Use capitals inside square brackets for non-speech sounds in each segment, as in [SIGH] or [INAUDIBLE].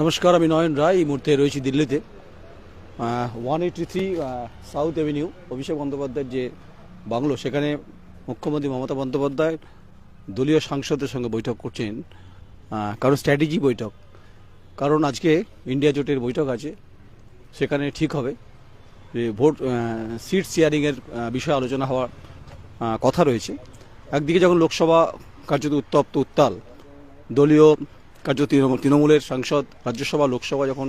নমস্কার, আমি নয়ন রায়। এই মুহূর্তে রয়েছি দিল্লিতে। One eighty three south avenue Abhishek বন্দ্যোপাধ্যায়ের যে বাংলো, সেখানে মুখ্যমন্ত্রী মমতা বন্দ্যোপাধ্যায় দলীয় সাংসদের সঙ্গে বৈঠক করছেন। কারণ স্ট্র্যাটেজি বৈঠক। কারণ আজকে ইন্ডিয়া জোটের বৈঠক আছে, সেখানে ঠিক হবে। যে ভোট সিট শেয়ারিংয়ের বিষয়ে আলোচনা হওয়ার কথা রয়েছে। একদিকে যখন লোকসভা কার্যত উত্তপ্ত উত্তাল, দলীয় কার্য তৃণমূল তৃণমূলের সাংসদ রাজ্যসভা লোকসভা যখন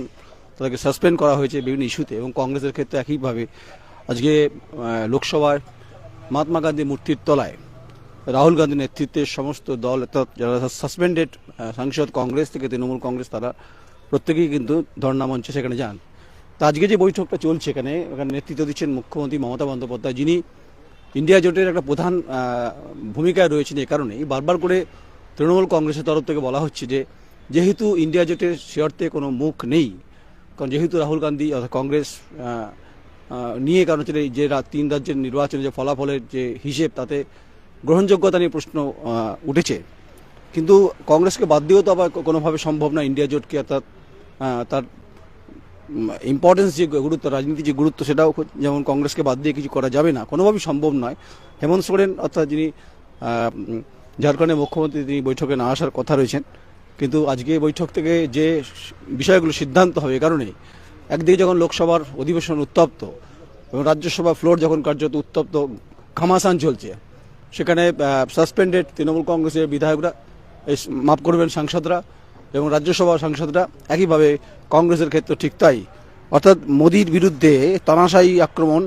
তাদেরকে সাসপেন্ড করা হয়েছে বিভিন্ন ইস্যুতে এবং কংগ্রেসের ক্ষেত্রে একইভাবে আজকে আহ, লোকসভায় মহাত্মা গান্ধী মূর্তির তলায় রাহুল গান্ধীর নেতৃত্বে সমস্ত দল অর্থাৎ যারা সাসপেন্ডেড সাংসদ কংগ্রেস থেকে তৃণমূল কংগ্রেস তারা প্রত্যেকেই কিন্তু ধর্ণা মঞ্চে সেখানে যান। তা আজকে যে বৈঠকটা চলছে এখানে এখানে নেতৃত্ব দিচ্ছেন মুখ্যমন্ত্রী মমতা বন্দ্যোপাধ্যায়। যিনি ইন্ডিয়া জোটের একটা প্রধান ভূমিকায় রয়েছেন এই কারণেই বারবার করে তৃণমূল কংগ্রেসের তরফ থেকে বলা হচ্ছে যে যেহেতু ইন্ডিয়া জোটের অর্থে কোনো মুখ নেই, কারণ যেহেতু রাহুল গান্ধী অর্থাৎ কংগ্রেস নিয়ে কারণ হচ্ছে যে তিন রাজ্যের নির্বাচনে যে ফলাফলের যে হিসেব, তাতে গ্রহণযোগ্যতা নিয়ে প্রশ্ন উঠেছে। কিন্তু কংগ্রেসকে বাদ দিয়েও তো আবার কোনোভাবে সম্ভব না ইন্ডিয়া জোটকে অর্থাৎ তার ইম্পর্টেন্স যে গুরুত্ব রাজনীতির যে গুরুত্ব, সেটাও যেমন কংগ্রেসকে বাদ দিয়ে কিছু করা যাবে না। কোনোভাবেই সম্ভব নয়। হেমন্ত সোরেন অর্থাৎ যিনি ঝাড়খণ্ডের মুখ্যমন্ত্রী, তিনি বৈঠকে না আসার কথা রয়েছেন। কিন্তু আজকে বৈঠক থেকে যে বিষয়গুলো সিদ্ধান্ত হবে কারণে একদিকে যখন লোকসভার অধিবেশন উত্তপ্ত এবং রাজ্যসভা ফ্লোর যখন কার্যত উত্তপ্ত, ঘামাসান চলছে, সেখানে সাসপেন্ডেড তৃণমূল কংগ্রেসের বিধায়করা মাফ করবেন সাংসদরা এবং রাজ্যসভা সাংসদরা একইভাবে কংগ্রেসের ক্ষেত্রে ঠিক তাই। অর্থাৎ মোদির বিরুদ্ধে তানাশাই আক্রমণ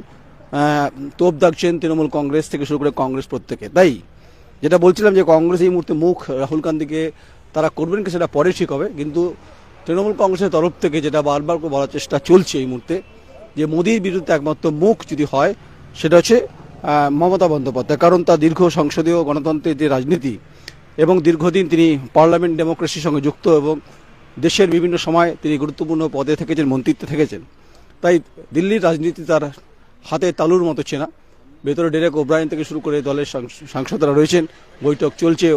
তোপ দাগছেন তৃণমূল কংগ্রেস থেকে শুরু করে কংগ্রেস প্রত্যেকে। তাই যেটা বলছিলাম যে কংগ্রেস এই মুহূর্তে মুখ রাহুল গান্ধীকে তারা করবেন কি সেটা পরে ঠিক হবে। কিন্তু তৃণমূল কংগ্রেসের তরফ থেকে যেটা বারবার বলার চেষ্টা চলছে এই মুহূর্তে, যে মোদির বিরুদ্ধে একমাত্র মুখ যদি হয়, সেটা হচ্ছে মমতা বন্দ্যোপাধ্যায়। কারণ তার দীর্ঘ সংসদীয় গণতন্ত্রের যে রাজনীতি এবং দীর্ঘদিন তিনি পার্লামেন্ট ডেমোক্রেসির সঙ্গে যুক্ত এবং দেশের বিভিন্ন সময় তিনি গুরুত্বপূর্ণ পদে থেকেছেন, মন্ত্রিত্বে থেকেছেন, তাই দিল্লির রাজনীতি তার হাতে তালুর মতো চেনা। ভেতরে ডেরেক ওব্রায়ন থেকে শুরু করে দলের সাংসদরা রয়েছেন, বৈঠক চলছে।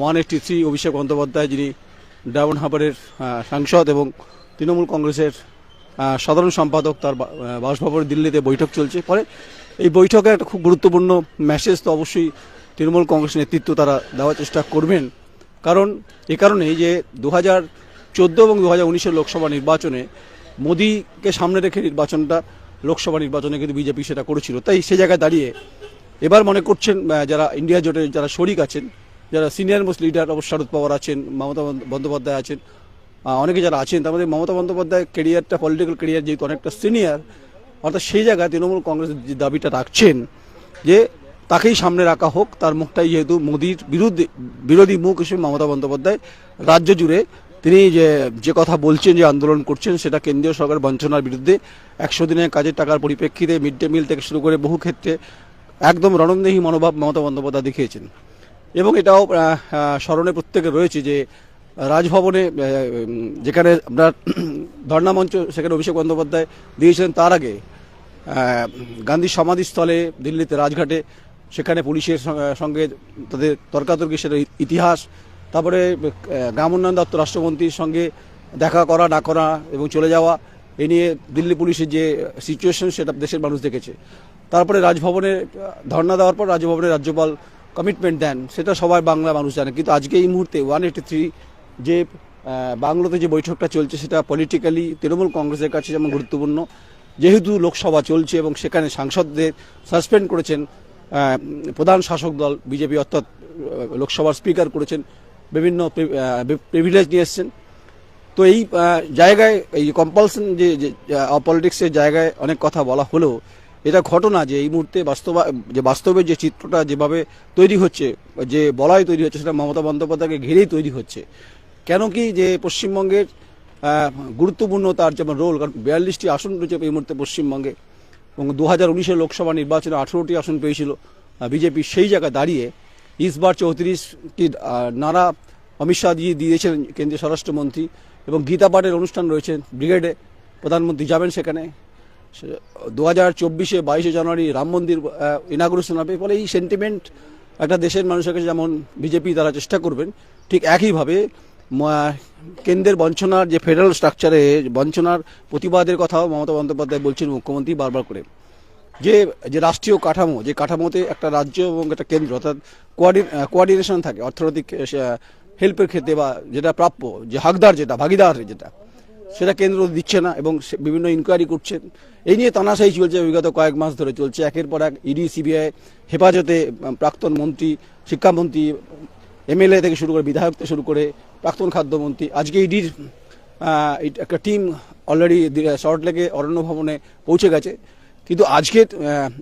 One eighty three Abhishek Bandyopadhyay যিনি ডায়মন্ড হারবারের আহ, সাংসদ এবং তৃণমূল কংগ্রেসের সাধারণ সম্পাদক তার বাসভবনে দিল্লিতে বৈঠক চলছে। ফলে এই বৈঠকে একটা খুব গুরুত্বপূর্ণ মেসেজ তো অবশ্যই তৃণমূল কংগ্রেস নেতৃত্ব তারা দেওয়ার চেষ্টা করবেন। কারণ এ কারণেই যে দু হাজার চোদ্দ এবং দু হাজার উনিশের লোকসভা নির্বাচনে মোদিকে সামনে রেখে নির্বাচনটা লোকসভা নির্বাচনে কিন্তু বিজেপি সেটা করেছিল। তাই সে জায়গায় দাঁড়িয়ে এবার মনে করছেন যারা ইন্ডিয়া জোটের যারা শরিক আছেন যারা সিনিয়র মোস্ট লিডার অবশ্য শরদ পাওয়ার আছেন, মমতা বন্দ্যোপাধ্যায় আছেন অনেকে যারা আছেন, তার মধ্যে মমতা বন্দ্যোপাধ্যায় কেরিয়ারটা পলিটিক্যাল কেরিয়ার যেহেতু অনেকটা সিনিয়র অর্থাৎ সেই জায়গায় তৃণমূল কংগ্রেস যে দাবিটা রাখছেন, যে তাকেই সামনে রাখা হোক, তার মুখটাই যেহেতু মোদির বিরুদ্ধে, বিরোধী মুখ হিসেবে মমতা বন্দ্যোপাধ্যায় রাজ্য জুড়ে তিনি যে যে কথা বলছেন, যে আন্দোলন করছেন, সেটা কেন্দ্রীয় সরকার বঞ্চনার বিরুদ্ধে একশো দিনের কাজের টাকার পরিপ্রেক্ষিতে মিড ডে মিল থেকে শুরু করে বহু ক্ষেত্রে একদম রণন্দেহী মনোভাব মমতা বন্দ্যোপাধ্যায় দেখিয়েছেন। এবং এটাও স্মরণে প্রত্যেকে রয়েছে যে রাজভবনে যেখানে আপনার [CLEARS THROAT] ধর্ণা মঞ্চ সেখানে অভিষেক বন্দ্যোপাধ্যায় দিয়েছিলেন তার আগে গান্ধী সমাধিস্থলে দিল্লিতে রাজঘাটে, সেখানে পুলিশের সঙ্গে- তাদের তর্কাতর্কি সেটা ইতিহাস, তারপরে গ্রাম উন্নয়ন দপ্তর রাষ্ট্রমন্ত্রীর সঙ্গে দেখা করা, না করা এবং চলে যাওয়া, এ নিয়ে দিল্লি পুলিশের যে সিচুয়েশন সেটা দেশের মানুষ দেখেছে। তারপরে রাজভবনে ধর্ণা দেওয়ার পর রাজভবনে রাজ্যপাল কমিটমেন্ট দেন, সেটা সবাই বাংলা মানুষ জানে। কিন্তু আজকে এই মুহূর্তে ওয়ান থ্রি যে বাংলোতে যে বৈঠকটা চলছে, সেটা পলিটিক্যালি তৃণমূল কংগ্রেসের কাছে যেমন গুরুত্বপূর্ণ, যেহেতু লোকসভা চলছে এবং সেখানে সাংসদদের সাসপেন্ড করেছেন প্রধান শাসক দল, বিজেপি অর্থাৎ লোকসভার স্পিকার করেছেন, বিভিন্ন প্রিভিলেজ নিয়ে এসছেন। তো এই জায়গায় এই কম্পালসন যে পলিটিক্সের জায়গায় অনেক কথা বলা হলেও এটা ঘটনা যে এই মুহূর্তে বাস্তবা, যে বাস্তবে যে চিত্রটা যেভাবে তৈরি হচ্ছে, যে বলাই তৈরি হচ্ছে, সেটা মমতা বন্দ্যোপাধ্যায়কে ঘিরেই তৈরি হচ্ছে। কেন কি যে পশ্চিমবঙ্গের গুরুত্বপূর্ণ তার যেমন রোল কারণ বিয়াল্লিশটি আসন রয়েছে এই মুহূর্তে পশ্চিমবঙ্গে, এবং দু হাজার উনিশের লোকসভা নির্বাচনে আঠেরোটি আসন পেয়েছিল বিজেপি সেই জায়গায় দাঁড়িয়ে ইসবার চৌত্রিশটি নারা অমিত শাহ দিয়ে দিয়েছেন কেন্দ্রীয় স্বরাষ্ট্রমন্ত্রী, এবং গীতা পাঠের অনুষ্ঠান রয়েছে ব্রিগেডে, প্রধানমন্ত্রী যাবেন সেখানে। দু হাজার চব্বিশে বাইশে জানুয়ারি রাম মন্দির ইনাগুরেশন হবে। ফলে এই সেন্টিমেন্ট একটা দেশের মানুষের কাছে যেমন বিজেপি তারা চেষ্টা করবেন, ঠিক একইভাবে কেন্দ্রের বঞ্চনার যে ফেডারেল স্ট্রাকচারে বঞ্চনার প্রতিবাদের কথাও মমতা বন্দ্যোপাধ্যায় বলছেন মুখ্যমন্ত্রী বারবার করে। যে যে রাষ্ট্রীয় কাঠামো, যে কাঠামোতে একটা রাজ্য এবং একটা কেন্দ্র, অর্থাৎ কোয়ার্ডিনেশন থাকে, অর্থনৈতিক হেল্পের ক্ষেত্রে বা যেটা প্রাপ্য, যে হাকদার যেটা, ভাগিদার যেটা সেটা কেন্দ্র দিচ্ছে না এবং বিভিন্ন ইনকোয়ারি করছে। এই নিয়ে তানাশাই চলছে বিগত কয়েক মাস ধরে চলছে। একের পর এক ইডি, সিবিআই হেফাজতে প্রাক্তন মন্ত্রী, শিক্ষামন্ত্রী, এমএলএ থেকে শুরু করে বিধায়ক থেকে শুরু করে প্রাক্তন খাদ্যমন্ত্রী। আজকে ইডির একটা টিম অলরেডি শর্টলেকে অরণ্য ভবনে পৌঁছে গেছে। কিন্তু আজকে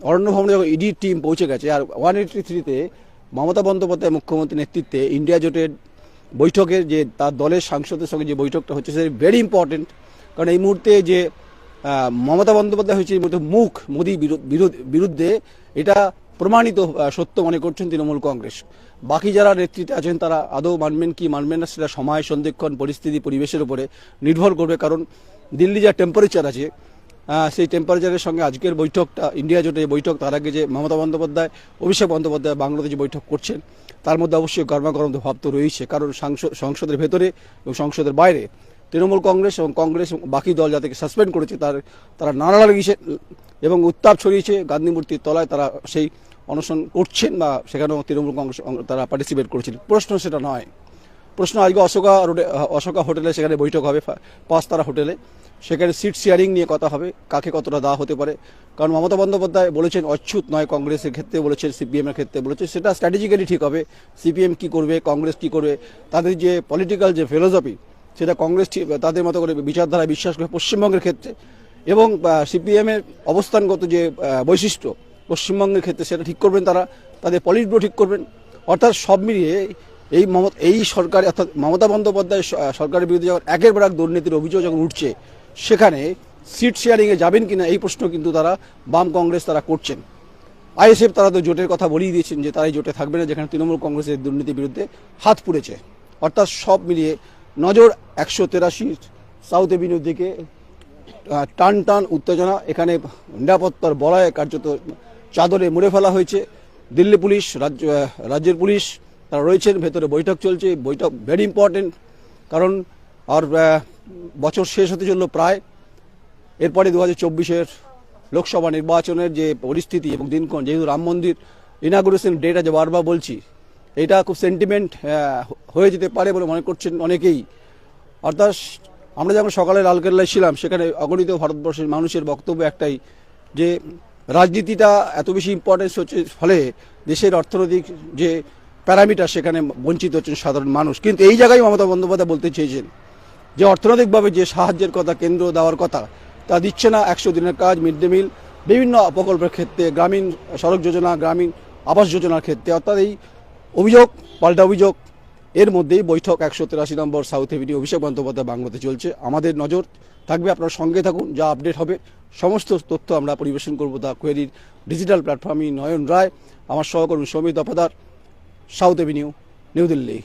অরণ্য ভবনে যখন ইডির টিম পৌঁছে গেছে, আর ওয়ান এইটি থ্রিতে মমতা বন্দ্যোপাধ্যায় মুখ্যমন্ত্রীর নেতৃত্বে ইন্ডিয়া জোটের বৈঠকের যে তার দলের সাংসদের সঙ্গে যে বৈঠকটা হচ্ছে, সেটা ভেরি ইম্পর্টেন্ট কারণ এই মুহূর্তে যে মমতা বন্দ্যোপাধ্যায় হচ্ছে এই মুহূর্তে মুখ মোদী বিরুদ্ধে এটা প্রমাণিত সত্য মনে করছেন তৃণমূল কংগ্রেস। বাকি যারা নেতৃত্বে আছেন, তারা আদৌ মানবেন কি মানবেন না, সেটা সময়, সন্ধিক্ষণ, পরিস্থিতি, পরিবেশের উপরে নির্ভর করবে। কারণ দিল্লি যা টেম্পারেচার আছে সেই টেম্পারেচারের সঙ্গে আজকের বৈঠকটা ইন্ডিয়া জোটে বৈঠক, তার আগে যে মমতা বন্দ্যোপাধ্যায়, অভিষেক বন্দ্যোপাধ্যায় বাংলাদেশ বৈঠক করছেন, তার মধ্যে অবশ্যই গরমাগরম ভাব তো রয়েছে, কারণ সাংস- সংসদের ভেতরে এবং সংসদের বাইরে তৃণমূল কংগ্রেস এবং কংগ্রেস বাকি দল যাদেরকে সাসপেন্ড করেছে, তার, তারা নানা লাগিয়েছে এবং উত্তাপ ছড়িয়েছে, গান্ধী মূর্তির তলায় তারা সেই অনশন করছেন বা সেখানেও তৃণমূল কংগ্রেস, তারা পার্টিসিপেট করেছেন প্রশ্ন সেটা নয়। প্রশ্ন আজকে অশোকা রোডে অশোকা হোটেলে সেখানে বৈঠক হবে, ফা- পাঁচতারা হোটেলে। সেখানে সিট শেয়ারিং নিয়ে কথা হবে, কাকে কতটা দেওয়া হতে পারে। কারণ মমতা বন্দ্যোপাধ্যায় বলেছেন অচ্ছুত নয়, কংগ্রেসের ক্ষেত্রে বলেছেন, সিপিএমের ক্ষেত্রে বলেছে সেটা স্ট্র্যাটেজিক্যালি ঠিক হবে। সিপিএম কি করবে, কংগ্রেস কি করবে, তাদের যে পলিটিক্যাল যে ফিলোসফি সেটা কংগ্রেস তাদের মতো করে বিচারধারা বিশ্বাস করে পশ্চিমবঙ্গের ক্ষেত্রে। এবং সিপিএমের অবস্থানগত যে বৈশিষ্ট্য, পশ্চিমবঙ্গের ক্ষেত্রে সেটা ঠিক করবেন তারা, তাদের পলিট ঠিক করবেন। অর্থাৎ সব মিলিয়ে এই এই সরকার অর্থাৎ মমতা বন্দ্যোপাধ্যায় সরকারের বিরুদ্ধে যখন একের পর এক দুর্নীতির অভিযোগ যখন উঠছে, সেখানে সিট শেয়ারিংয়ে যাবেন কিনা এই প্রশ্ন কিন্তু তারা বাম কংগ্রেস তারা করছেন। আইএসএফ তারা তো জোটের কথা বলিয়ে দিয়েছেন যে তারাই জোটে থাকবে না, যেখানে তৃণমূল কংগ্রেসের দুর্নীতির বিরুদ্ধে হাত পুড়েছে। অর্থাৎ সব মিলিয়ে নজর একশো তেরাশি সাউথ এভিনিউর দিকে টান টান উত্তেজনা। এখানে নিরাপত্তার বলয়ে কার্যত চাদরে মুড়ে ফেলা হয়েছে। দিল্লি পুলিশ, রাজ্য রাজ্যের পুলিশ তারা রয়েছেন, ভেতরে বৈঠক চলছে বৈঠক ভেরি ইম্পর্টেন্ট কারণ আর বছর শেষ হতে চলল প্রায়। এরপরে দু হাজার চব্বিশের লোকসভা নির্বাচনের যে পরিস্থিতি এবং দিনক্ষণ, যেহেতু রাম মন্দির ইনাগুরেশন ডেট আছে, বারবার বলছি, এটা খুব সেন্টিমেন্ট হয়ে যেতে পারে বলে মনে করছেন অনেকেই। অর্থাৎ আমরা যখন সকালে লালকেল্লায় ছিলাম, সেখানে অগণিত ভারতবর্ষের মানুষের বক্তব্য একটাই, যে রাজনীতিটা এত বেশি ইম্পর্টেন্স হচ্ছে, ফলে দেশের অর্থনৈতিক যে প্যারামিটার সেখানে বঞ্চিত হচ্ছেন সাধারণ মানুষ। কিন্তু এই জায়গায় মমতা বন্দ্যোপাধ্যায় বলতে চেয়েছেন যে অর্থনৈতিকভাবে যে সাহায্যের কথা, কেন্দ্র দেওয়ার কথা, তা দিচ্ছে না একশো দিনের কাজ, মিড ডে মিল, বিভিন্ন প্রকল্পের ক্ষেত্রে, গ্রামীণ সড়ক যোজনা, গ্রামীণ আবাস যোজনার ক্ষেত্রে, অর্থাৎ এই অভিযোগ, পাল্টা অভিযোগ, এর মধ্যেই বৈঠক একশো তেরাশি number south avenue Abhishek Bandyopadhyay বাংলাতে চলছে। আমাদের নজর থাকবে, আপনার সঙ্গে থাকুন, যা আপডেট হবে, সমস্ত তথ্য আমরা পরিবেশন করব দ্য কোয়েরির ডিজিটাল প্ল্যাটফর্মই নয়ন রায়, আমার সহকর্মী Soumit Dafadar south avenue new Delhi